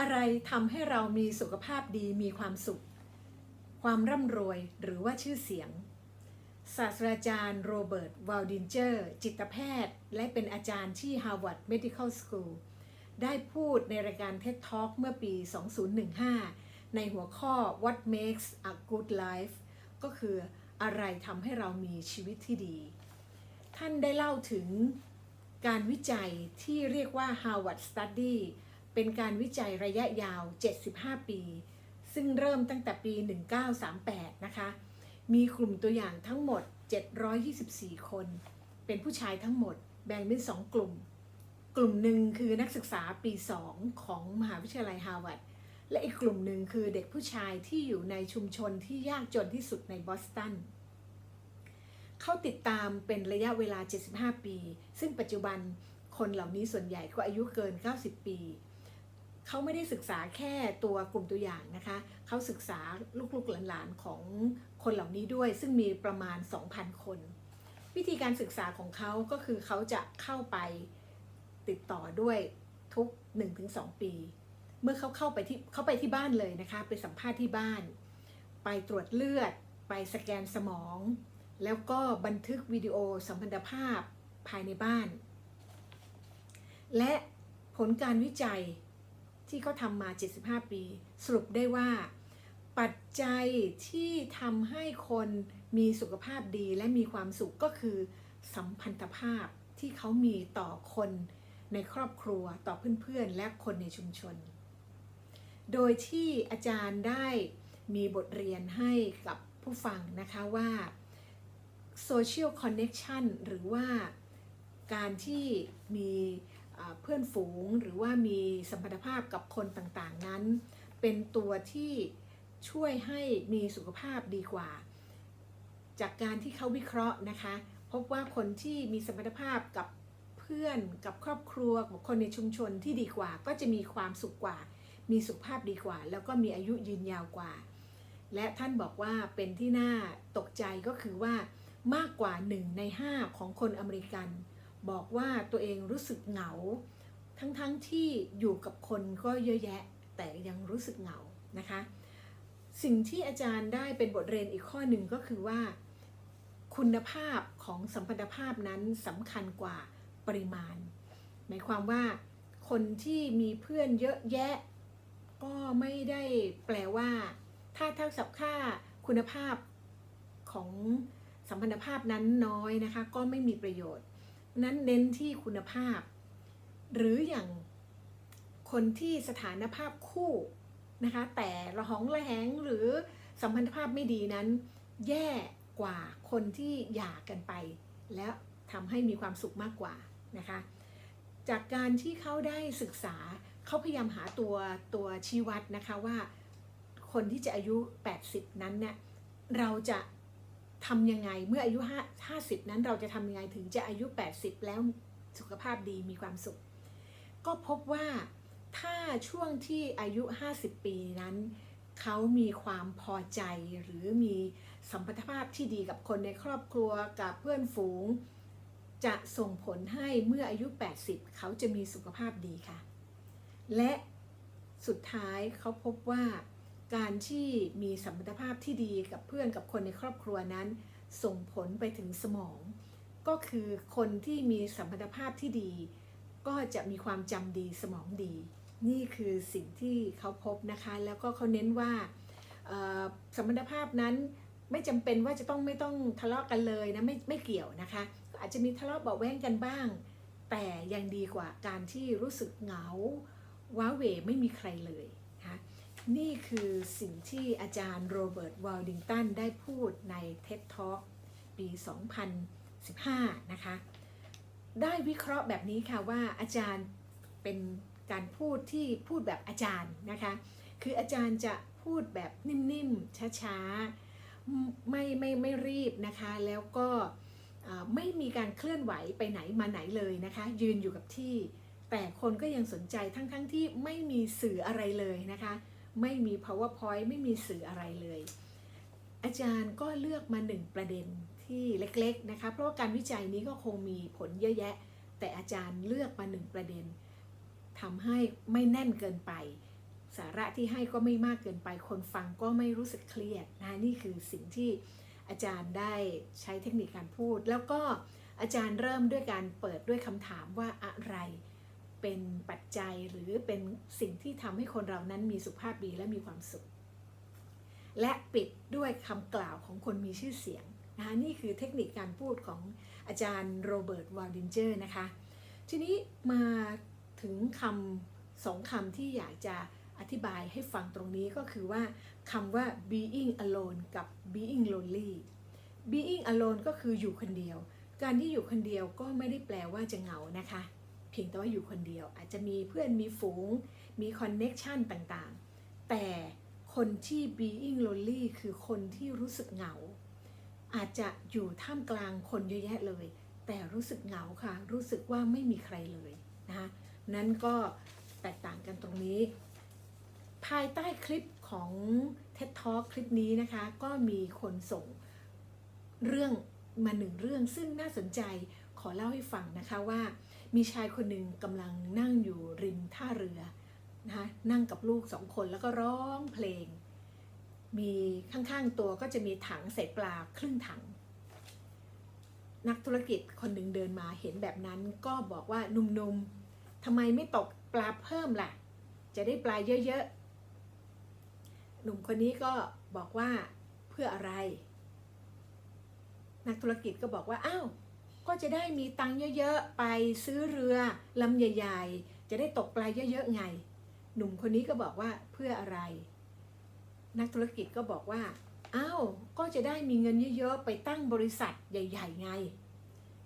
อะไรทำให้เรามีสุขภาพดีมีความสุข ความร่ำรวยหรือว่าชื่อเสียง ศาสตราจารย์โรเบิร์ตวาลดินเจอร์ จิตแพทย์ และเป็นอาจารย์ที่ Harvard Medical School ได้พูดในรายการ TED Talk เมื่อปี 2015 ในหัวข้อ What makes a good life ก็คืออะไรทำให้เรามีชีวิตที่ดี ท่านได้เล่าถึงการวิจัยที่เรียกว่า Harvard Study เป็นการวิจัยระยะยาว 75 ปี ซึ่งเริ่มตั้งแต่ปี 1938 นะคะ มีกลุ่มตัวอย่างทั้งหมด 724 คน เป็นผู้ชายทั้งหมด แบ่งเป็น 2 กลุ่ม กลุ่มหนึ่งคือนักศึกษาปี 2 ของมหาวิทยาลัยฮาร์วาร์ด และอีกกลุ่มหนึ่งคือเด็กผู้ชายที่อยู่ในชุมชนที่ยากจนที่สุดในบอสตันเขาติดตามเป็นระยะเวลา 75 ปี ซึ่งปัจจุบันคนเหล่านี้ส่วนใหญ่ก็อายุเกิน 90 ปี เขาไม่ได้ศึกษาแค่ตัวกลุ่มตัวอย่างนะคะ เขาศึกษาลูกๆหลานๆของคนเหล่านี้ด้วย ซึ่งมีประมาณ 2,000 คน วิธีการศึกษาของเขาก็คือเขาจะเข้าไปติดต่อด้วยทุก 1-2 ปี เมื่อเขาเข้าไปที่เขาไปที่บ้านเลยนะคะ ไปสัมภาษณ์ที่บ้าน ไปตรวจเลือด ไปสแกนสมอง แล้วก็บันทึกวิดีโอสัมพันธภาพภายในบ้าน และผลการวิจัย ที่เขาทำมา 75 ปี สรุปได้ว่า ปัจจัยที่ทำให้คนมีสุขภาพดีและมีความสุขก็คือ สัมพันธภาพที่เขามีต่อคนในครอบครัวต่อเพื่อนๆ และคนในชุมชน โดยที่อาจารย์ได้มีบทเรียนให้กับผู้ฟังนะคะว่า social connection หรือว่าการที่มี เพื่อนฝูงหรือว่ามีสัมพันธภาพกับคนต่างๆนั้น เป็นตัวที่ช่วยให้มีสุขภาพดีกว่า จากการที่เขาวิเคราะห์นะคะ พบว่าคนที่มีสัมพันธภาพกับเพื่อนกับครอบครัวกับคนในชุมชนที่ดีกว่า ก็จะมีความสุขกว่า มีสุขภาพดีกว่า แล้วก็มีอายุยืนยาวกว่า และท่านบอกว่าเป็นที่น่าตกใจก็คือว่ามากกว่า 1 ใน 5 ของคนอเมริกัน บอกว่าตัวเองรู้สึกเหงา ทั้งๆทที่อยู่กับคนก็เยอะแยะ แต่ยังรู้สึกเหงานะคะ สิ่งที่อาจารย์ได้เป็นบทเรียนอีกข้อหนึ่งก็คือว่า คุณภาพของสัมพันธภาพนั้นสำคัญกว่าปริมาณ หมายความว่าคนที่มีเพื่อนเยอะแยะ ก็ไม่ได้แปลว่า ถ้าเท่ากับค่าคุณภาพของสัมพันธภาพนั้นน้อยนะคะ ก็ไม่มีประโยชน์ นั้นเน้นที่คุณภาพ หรืออย่างคนที่สถานภาพคู่นะคะ แต่ระหองระแหงหรือสัมพันธภาพไม่ดีนั้น แย่กว่าคนที่หย่ากันไป แล้วทำให้มีความสุขมากกว่านะคะ จากการที่เขาได้ศึกษาเขาพยายามหาตัวตัวชี้วัดนะคะว่า คนที่จะอายุ 80 นั้นเนี่ยเราจะ ทำยังไงเมื่ออายุ50นั้นเราจะทำยังไงถึงจะอายุ 80 แล้วสุขภาพดีมีความสุข ก็พบว่าถ้าช่วงที่อายุ 50 ปีนั้น เขามีความพอใจหรือมีสัมพันธภาพที่ดีกับคนในครอบครัวกับเพื่อนฝูง จะส่งผลให้เมื่ออายุ 80 เขาจะมีสุขภาพดีค่ะ และสุดท้ายเขาพบว่า การที่มีสัมพันธภาพที่ดีกับเพื่อนกับคนในครอบครัวนั้น ส่งผลไปถึงสมอง ก็คือคนที่มีสัมพันธภาพที่ดี ก็จะมีความจำดีสมองดี นี่คือสิ่งที่เขาพบนะคะ แล้วก็เขาเน้นว่าสัมพันธภาพนั้นไม่จำเป็นว่าจะต้องไม่ต้องทะเลาะกันเลยนะไม่ไม่เกี่ยวนะคะ อาจจะมีทะเลาะเบาแว้งกันบ้าง แต่ยังดีกว่าการที่รู้สึกเหงาว้าเหวไม่มีใครเลยนะคะ นี่คือสิ่งที่อาจารย์โรเบิร์ตวอลดิงตันได้พูดใน TED Talk ปี 2015 นะคะ ได้วิเคราะห์แบบนี้ค่ะว่าอาจารย์เป็นการพูดที่พูดแบบอาจารย์นะคะ คืออาจารย์จะพูดแบบนิ่มๆ ช้าๆ ไม่ไม่ไม่รีบนะคะ แล้วก็ไม่มีการเคลื่อนไหวไปไหนมาไหนเลยนะคะ ยืนอยู่กับที่ แต่คนก็ยังสนใจทั้งๆทที่ไม่มีสื่ออะไรเลยนะคะ ไม่มี powerpoint ไม่มีสื่ออะไรเลย อาจารย์ก็เลือกมาหนึ่งประเด็นที่เล็กๆนะคะ เพราะว่าการวิจัยนี้ก็คงมีผลเยอะแยะ แต่อาจารย์เลือกมาหนึ่งประเด็นทำให้ไม่แน่นเกินไป สาระที่ให้ก็ไม่มากเกินไป คนฟังก็ไม่รู้สึกเครียดนะนี่คือสิ่งที่อาจารย์ได้ใช้เทคนิคการพูด แล้วก็อาจารย์เริ่มด้วยการเปิดด้วยคำถามว่าอะไร เป็นปัจจัยหรือเป็นสิ่งที่ทำให้คนเรานั้นมีสุขภาพดีและมีความสุข และปิดด้วยคำกล่าวของคนมีชื่อเสียงนะคะนี่คือเทคนิคการพูดของอาจารย์โรเบิร์ตวอลดินเจอร์นะคะทีนี้มาถึงคำสองคำที่อยากจะอธิบายให้ฟังตรงนี้ก็คือว่าคำว่า being alone กับ being lonely being alone ก็คืออยู่คนเดียว การที่อยู่คนเดียวก็ไม่ได้แปลว่าจะเหงานะคะ เพียงแต่ว่าอยู่คนเดียว อาจจะมีเพื่อนมีฝูง มีคอนเน็กชันต่างๆ แต่คนที่ being lonely คือคนที่รู้สึกเหงา อาจจะอยู่ท่ามกลางคนเยอะแยะเลย แต่รู้สึกเหงาค่ะ รู้สึกว่าไม่มีใครเลยนะคะนั้นก็แตกต่างกันตรงนี้ ภายใต้คลิปของ TED Talk คลิปนี้นะคะ ก็มีคนส่งเรื่องมาหนึ่งเรื่องซึ่งน่าสนใจขอเล่าให้ฟังนะคะว่า มีชายคนหนึ่งกำลังนั่งอยู่ริมท่าเรือนะคะนั่งกับลูกสองคนแล้วก็ร้องเพลง มีข้างๆตัวก็จะมีถังใส่ปลาครึ่งถัง นักธุรกิจคนหนึ่งเดินมาเห็นแบบนั้นก็บอกว่าหนุ่มๆทำไมไม่ตกปลาเพิ่มล่ะ จะได้ปลาเยอะๆหนุ่มคนนี้ก็บอกว่าเพื่ออะไร นักธุรกิจก็บอกว่าอ้าว ก็จะได้มีตังค์เยอะๆ ไปซื้อเรือลำใหญ่ๆ จะได้ตกปลาเยอะๆไง หนุ่มคนนี้ก็บอกว่าเพื่ออะไร นักธุรกิจก็บอกว่าอ้าวก็จะได้มีเงินเยอะๆ ไปตั้งบริษัทใหญ่ ๆ ไง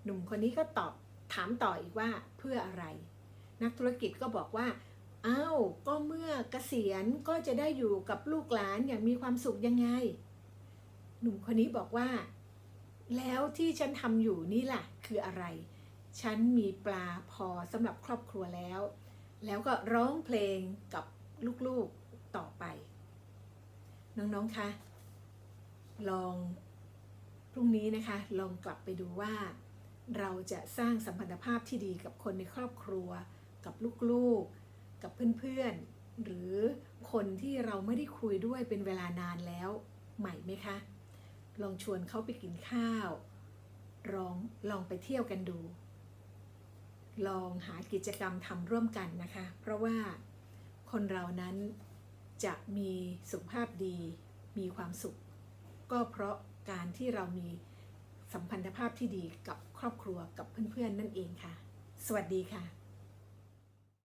หนุ่มคนนี้ก็ตอบถามต่ออีกว่าเพื่ออะไร นักธุรกิจก็บอกว่าอ้าวก็เมื่อเกษียณก็จะได้อยู่กับลูกหลานอย่างมีความสุขยังไง หนุ่มคนนี้บอกว่า แล้วที่ฉันทำอยู่นี่แหละคืออะไร ฉันมีปลาพอสำหรับครอบครัวแล้ว แล้วก็ร้องเพลงกับลูกๆต่อไป น้องๆ คะ ลองพรุ่งนี้นะคะ ลองกลับไปดูว่า เราจะสร้างสัมพันธภาพที่ดีกับคนในครอบครัว กับลูกๆ กับเพื่อนๆ หรือคนที่เราไม่ได้คุยด้วยเป็นเวลานานแล้วใหม่ไหมคะ ลองชวนเขาไปกินข้าว ลองลองไปเที่ยวกันดู ลองหากิจกรรมทำร่วมกันนะคะ เพราะว่าคนเรานั้นจะมีสุขภาพดี มีความสุข ก็เพราะการที่เรามีสัมพันธภาพที่ดีกับครอบครัวกับเพื่อนๆนั่นเองค่ะ สวัสดีค่ะ